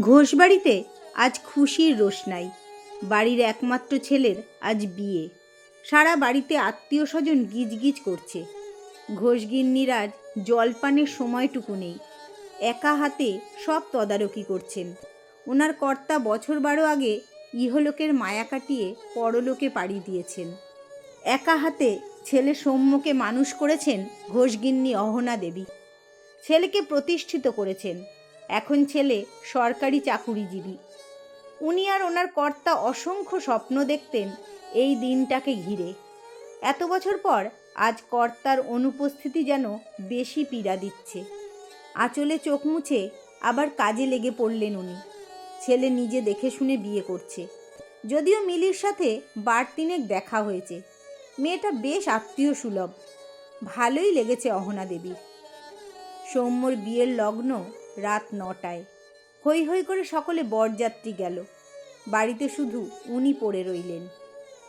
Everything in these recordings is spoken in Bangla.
ঘোষবাড়িতে আজ খুশির রোশনাই বাড়ির একমাত্র ছেলের আজ বিয়ে। সারা বাড়িতে আত্মীয় স্বজন গিজগিজ করছে। ঘোষগিন্নির আজ জলপানের সময়টুকু নেই। একা হাতে সব তদারকি করছেন। ওনার কর্তা বছর বারো আগে ইহলোকের মায়া কাটিয়ে পরলোকে পাড়ি দিয়েছেন। একা হাতে ছেলে সৌম্যকে মানুষ করেছেন ঘোষগিন্নি অহনা দেবী। ছেলেকে প্রতিষ্ঠিত করেছেন। এখন ছেলে সরকারি চাকুরিজীবী। উনি আর ওনার কর্তা অসংখ্য স্বপ্ন দেখতেন এই দিনটাকে ঘিরে। এত বছর পর আজ কর্তার অনুপস্থিতি যেন বেশি পীড়া দিচ্ছে। আঁচলে চোখ মুছে আবার কাজে লেগে পড়লেন উনি। ছেলে নিজে দেখে শুনে বিয়ে করছে। যদিও মিলির সাথে বার তিনেক দেখা হয়েছে। মেয়েটা বেশ আত্মীয় সুলভ ভালোই লেগেছে অহনা দেবীর। সৌম্যর বিয়ের লগ্ন রাত নটায়। হই হই করে সকলে বরযাত্রী গেল। বাড়িতে শুধু উনি পড়ে রইলেন।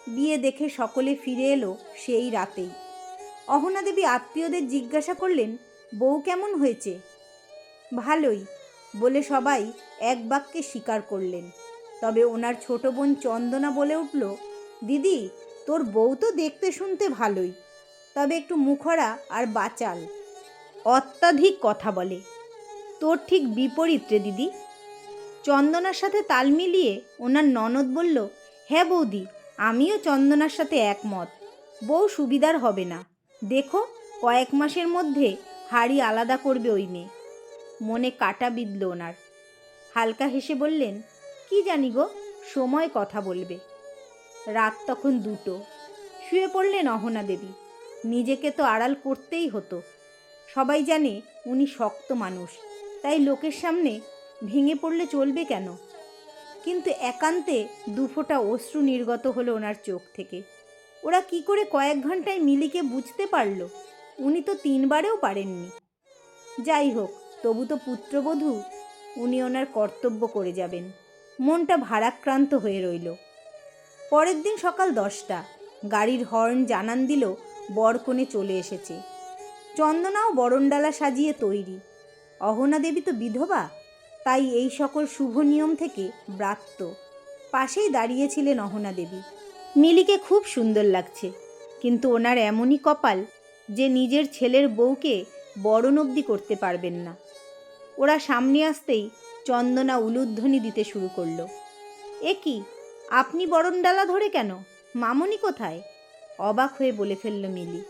বিয়ে দেখে সকলে ফিরে এলো সেই রাতেই। অহনা দেবী আত্মীয়দের জিজ্ঞাসা করলেন, বউ কেমন হয়েছে? ভালোই, বলে সবাই এক বাক্যে স্বীকার করলেন। তবে ওনার ছোট বোন চন্দনা বলে উঠল, দিদি, তোর বউ তো দেখতে শুনতে ভালোই। তবে একটু মুখরা আর বাচাল। অত্যাধিক কথা বলে। তোর ঠিক বিপরীত রে, দিদি। চন্দনার সাথে তাল মিলিয়ে ওনার ননদ বলল হ্যাঁ বৌদি, আমিও চন্দনার সাথে একমত। বউ সুবিধার হবে না। দেখো, কয়েক মাসের মধ্যে হাড়ি আলাদা করবে ওই মেয়ে। মনে কাটা বিঁধল ওনার। হালকা হেসে বললেন, কি জানি গো, সময় কথা বলবে। রাত তখন দুটো। শুয়ে পড়লেন অহনা দেবী। নিজেকে তো আড়াল করতেই হতো। সবাই জানে উনি শক্ত মানুষ। তাই লোকের সামনে ভেঙে পড়লে চলবে কেন? কিন্তু একান্তে দুফোঁটা অশ্রু নির্গত হলো ওনার চোখ থেকে। ওরা কি করে কয়েক ঘন্টায় মিলিকে বুঝতে পারল? উনি তো তিনবারেও পারেননি। যাই হোক, তবু তো পুত্রবধূ, উনি ওনার কর্তব্য করে যাবেন। মনটা ভারাক্রান্ত হয়ে রইল। পরের দিন সকাল দশটা, গাড়ির হর্ন জানান দিল বরকনে চলে এসেছে। চন্দনাও বরণডালা সাজিয়ে তৈরি। অহনা দেবী তো বিধবা, তাই এই সকল শুভ নিয়ম থেকে ব্রাত্য। পাশেই দাঁড়িয়েছিলেন অহনা দেবী। মিলিকে খুব সুন্দর লাগছে, কিন্তু ওনার এমনই কপাল যে নিজের ছেলের বউকে বরণ অবধি করতে পারবেন না। ওরা সামনে আসতেই চন্দনা উলুধ্বনি দিতে শুরু করল। এ কি, আপনি বরণডালা ধরে কেন? মামনি কোথায়? অবাক হয়ে বলে ফেলল মিলি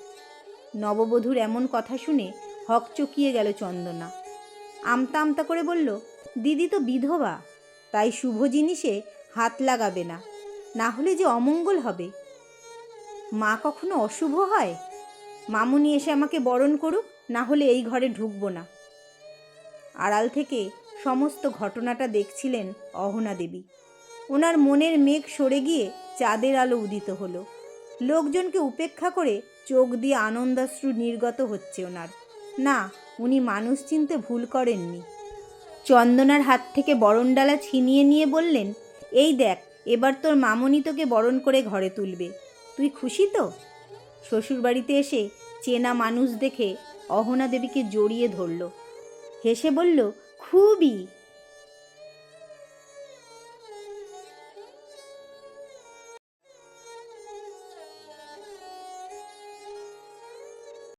নববধূর এমন কথা শুনে হক চকিয়ে গেল চন্দনা। আমতা আমতা করে বলল, দিদি তো বিধবা, তাই শুভ জিনিসে হাত লাগাবে না না হলে যে অমঙ্গল হবে। মা কখনো অশুভ হয়? মামুনি এসে আমাকে বরণ করুক, না হলে এই ঘরে ঢুকবো না। আড়াল থেকে সমস্ত ঘটনাটা দেখছিলেন অহনা দেবী। ওনার মনের মেঘ সরে গিয়ে চাঁদের আলো উদিত হলো। লোকজনকে উপেক্ষা করে চোখ দিয়ে আনন্দাশ্রু নির্গত হচ্ছে ওনার। না, উনি মানুষ চিনতে ভুল করেননি। চন্দনার হাত থেকে বরণডালা ছিনিয়ে নিয়ে বললেন, এই দেখ, এবার তোর মামনি তোকে বরণ করে ঘরে তুলবে। তুই খুশি তো? শ্বশুরবাড়িতে এসে চেনা মানুষ দেখে অহনা দেবীকে জড়িয়ে ধরল। হেসে বলল, খুবই।